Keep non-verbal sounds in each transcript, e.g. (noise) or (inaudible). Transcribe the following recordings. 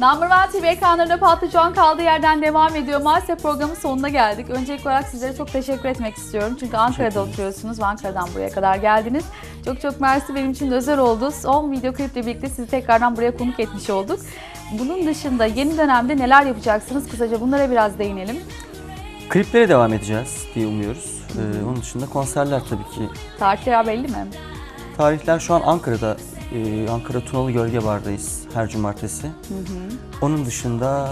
Number One TV ekranlarında patlıcan kaldığı yerden devam ediyor. Maalesef programın sonuna geldik. Öncelikli olarak sizlere çok teşekkür etmek istiyorum. Çünkü Ankara'da oturuyorsunuz ve Ankara'dan buraya kadar geldiniz. Çok çok mersi benim için de özel oldu. Son video kliple birlikte sizi tekrardan buraya konuk etmiş olduk. Bunun dışında yeni dönemde neler yapacaksınız? Kısaca bunlara biraz değinelim. Kliplere devam edeceğiz diye umuyoruz. Ee, onun dışında konserler tabii ki. Tarihler belli mi? Tarihler şu an Ankara'da. Ee, Ankara Tunalı Gölge Bar'dayız her cumartesi. Onun dışında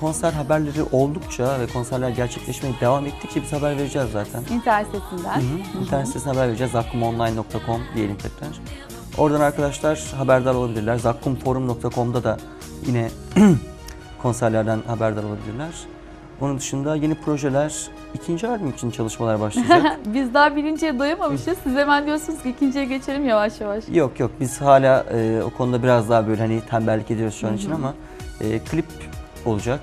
konser haberleri oldukça ve konserler gerçekleşmeye devam ettikçe biz haber vereceğiz zaten. İnternet sitesinden. Hı hı. İnternet sitesine haber vereceğiz. zakkumonline.com diyelim tekrar. Oradan arkadaşlar haberdar olabilirler. zakkumforum.com'da da yine (clears throat) konserlerden haberdar olabilirler. Onun dışında yeni projeler, ikinci albüm için çalışmalar başlayacak. (laughs) Biz daha birinciye doyamamışız. Siz hemen diyorsunuz ki ikinciye geçelim yavaş yavaş. yok yok biz hala e, o konuda biraz daha böyle hani tembellik ediyoruz şu an için ama e, klip olacak.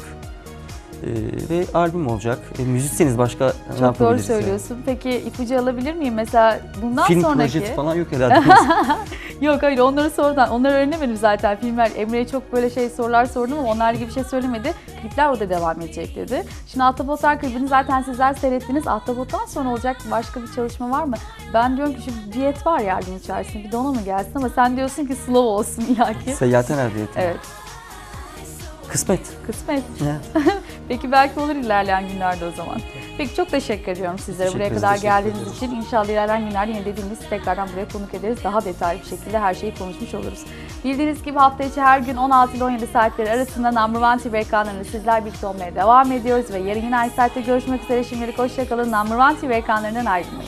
E, ve albüm olacak. E, müzisyeniz başka ne Çok doğru yapabiliriz söylüyorsun. Peki ipucu alabilir miyim? Mesela bundan Film sonraki... projesi falan yok herhalde. (laughs) Yok hayır onları sonradan. Onları öğrenemedim zaten. Filmler Emre'ye çok böyle şey sorular sordum ama onlar gibi bir şey söylemedi. Klipler o da devam edecek dedi. Şimdi Ahtapotlar klibini zaten sizler seyrettiniz. Ahtapot'tan sonra olacak başka bir çalışma var mı? Ben diyorum ki şu diyet var ya albüm içerisinde bir de ona mı gelsin ama sen diyorsun ki slow olsun (laughs) illaki. Seyahaten erdiyeti. Evet Kısmet. kısmet. Ya. (laughs) Peki belki olur ilerleyen günlerde o zaman. Peki çok teşekkür ediyorum sizlere buraya kadar teşekkür geldiğiniz ederiz. için. İnşallah ilerleyen günlerde yine dediğimiz tekrardan buraya konuk ederiz. Daha detaylı bir şekilde her şeyi konuşmuş oluruz. Bildiğiniz gibi hafta içi her gün 16 ile 17 saatleri arasında Number One TV ekranlarında sizler birlikte olmaya devam ediyoruz ve yarın yine aynı saatte görüşmek üzere. Şimdilik hoşçakalın. Number One TV ekranlarından ayrılmayın.